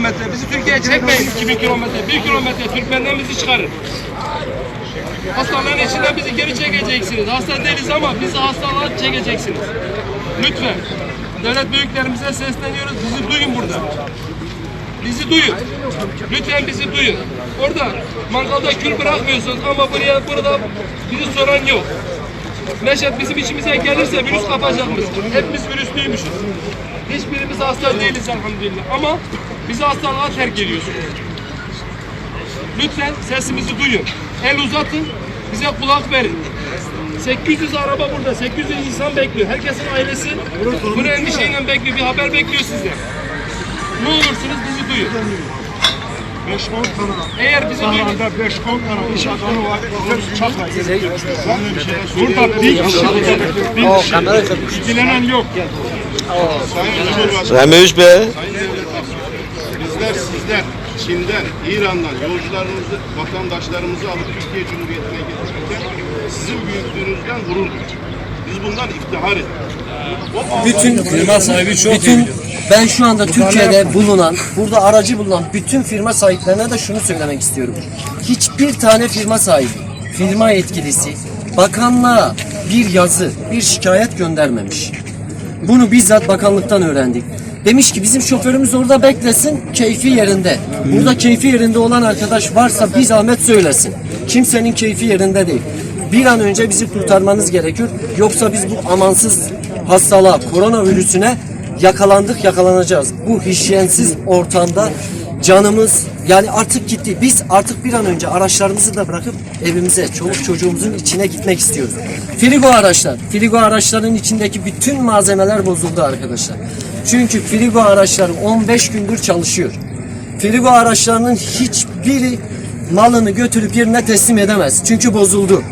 kilometre. Bizi Türkiye'ye çekmeyin 2000 kilometre. 1 kilometre Türkmen'den bizi çıkarın. Hastalığın içinden bizi geri çekeceksiniz. Hasta değiliz ama bizi hastalığa çekeceksiniz. Lütfen. Devlet büyüklerimize sesleniyoruz. Bizi duyun burada. Bizi duyun. Lütfen bizi duyun. Orada mangalda kül bırakmıyorsunuz ama buraya burada bizi soran yok. Neşet bizim içimize gelirse virüs kapacakmış. Hepimiz virüslüymüşüz. Hiçbirimiz hasta değiliz elhamdülillah ama bizi hastalığa terk ediyorsunuz. Lütfen sesimizi duyun. El uzatın, bize kulak verin. 800 araba burada, 800 insan bekliyor. Herkesin ailesi bunu endişeyle bekliyor, bir haber bekliyor sizden. Ne olursunuz bizi duyun. 5-10 tane. Eğer bizi duyun, Sahada 5-10 tane iş adamı var. Bize bıçakla gelip Burada bir kişi, bir kişi. İlgilenen yok. Sayın Cumhurbaşkanı, Bey. Bizler sizden, Çin'den, İran'dan yolcularımızı, vatandaşlarımızı alıp Türkiye Cumhuriyeti'ne getirirken sizin büyüklüğünüzden gurur duyduk. Biz bundan iftihar ettik. Bütün firma sahibi çok bütün ben şu anda Türkiye'de bulunan, burada aracı bulunan bütün firma sahiplerine de şunu söylemek istiyorum. Hiçbir tane firma sahibi, firma yetkilisi bakanlığa bir yazı, bir şikayet göndermemiş. Bunu bizzat bakanlıktan öğrendik. Demiş ki bizim şoförümüz orada beklesin, keyfi yerinde. Burada keyfi yerinde olan arkadaş varsa bir zahmet söylesin. Kimsenin keyfi yerinde değil. Bir an önce bizi kurtarmanız gerekiyor. Yoksa biz bu amansız hastalığa, koronavirüsüne yakalandık, yakalanacağız. Bu hijyensiz ortamda canımız yani artık gitti. Biz artık bir an önce araçlarımızı da bırakıp evimize, çoluk çocuğumuzun içine gitmek istiyoruz. Frigo araçlar, frigo araçların içindeki bütün malzemeler bozuldu arkadaşlar. Çünkü frigo araçları 15 gündür çalışıyor. Frigo araçlarının hiçbiri malını götürüp yerine teslim edemez. Çünkü bozuldu.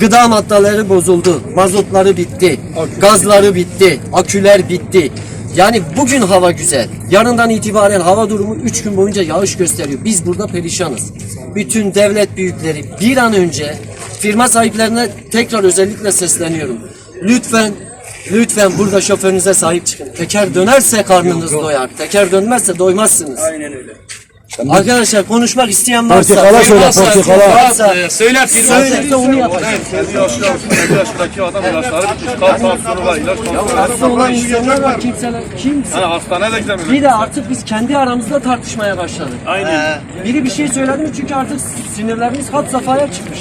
Gıda maddeleri bozuldu. Mazotları bitti. Gazları bitti. Aküler bitti. Yani bugün hava güzel. Yarından itibaren hava durumu 3 gün boyunca yağış gösteriyor. Biz burada perişanız. Bütün devlet büyükleri bir an önce firma sahiplerine tekrar özellikle sesleniyorum. Lütfen Lütfen burada şoförünüze sahip çıkın. Teker dönerse karnınız doyar. Teker dönmezse doymazsınız. Aynen öyle. Arkadaşlar konuşmak isteyen varsa Portakala söyle, varsa- portakala. varsa- söyle firma Söylerse onu yapacak. 50 yaşlı, 50 yaşındaki adam ilaçları bitmiş. Kalp tansiyonu var, ilaç var. Hasta olan insanlar var kimseler. Kimse. Yani hastaneye de gidemiyor. Bir de artık biz kendi aramızda tartışmaya başladık. Aynen. Biri bir şey söyledi mi çünkü artık sinirlerimiz had safhaya çıkmış.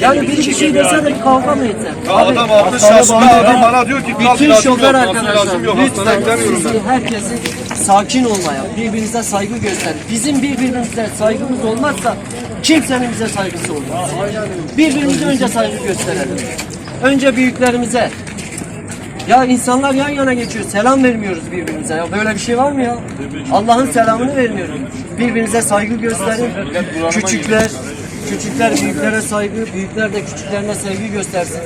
Yani biri bir şey dese de bir kavga mı etse? Adam 60 yaşında adam bana diyor ki kalp Bütün şoför tansiyon arkadaşlar ilacım yok, lütfen gidemiyorum sizi herkesin sakin olmaya, birbirinize saygı gösterin. Bizim birbirimize saygımız olmazsa kimsenin bize saygısı olmaz. Birbirimize önce saygı gösterelim. Önce büyüklerimize. Ya insanlar yan yana geçiyor. Selam vermiyoruz birbirimize. Ya böyle bir şey var mı ya? Allah'ın selamını vermiyoruz. Birbirinize saygı gösterin. Küçükler Küçükler büyüklere saygı, büyükler de küçüklerine saygı göstersin.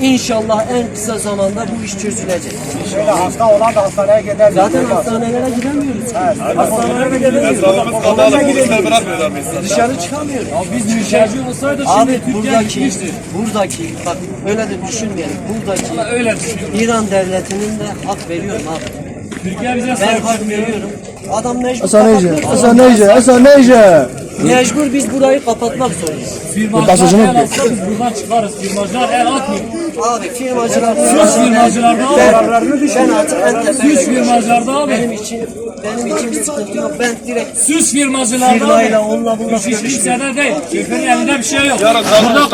İnşallah en kısa zamanda bu iş çözülecek. Şöyle hasta olan da hastaneye gider. Zaten hastanelere gidemiyoruz. ki. Hastanelere gidemiyoruz. Kapalı, bizi. Dışarı çıkamıyoruz. biz mülteci olsaydı Abi buradaki, buradaki, bak öyle de düşünmeyelim. Buradaki öyle. İran devletinin de hak veriyorum abi. Türkiye bize Ben sahip hak veriyorum. Adam mecbur Hasan Ece, Hasan. Ece, Hasan Ece. Mecbur biz burayı kapatmak zorundayız. Firmacılar el atsa biz buradan çıkarız. Firmacılar el atmıyor. Abi firmacılar Sus firmacılarda abi. ben artık en tepede Sus firmacılarda abi. Benim için benim için bir sıkıntı yok. Ben direkt Süs firmacılarda firmayla abi. onunla bununla Üç hiç kimsede değil. Şoförün elinde bir şey yok. Yarın Burada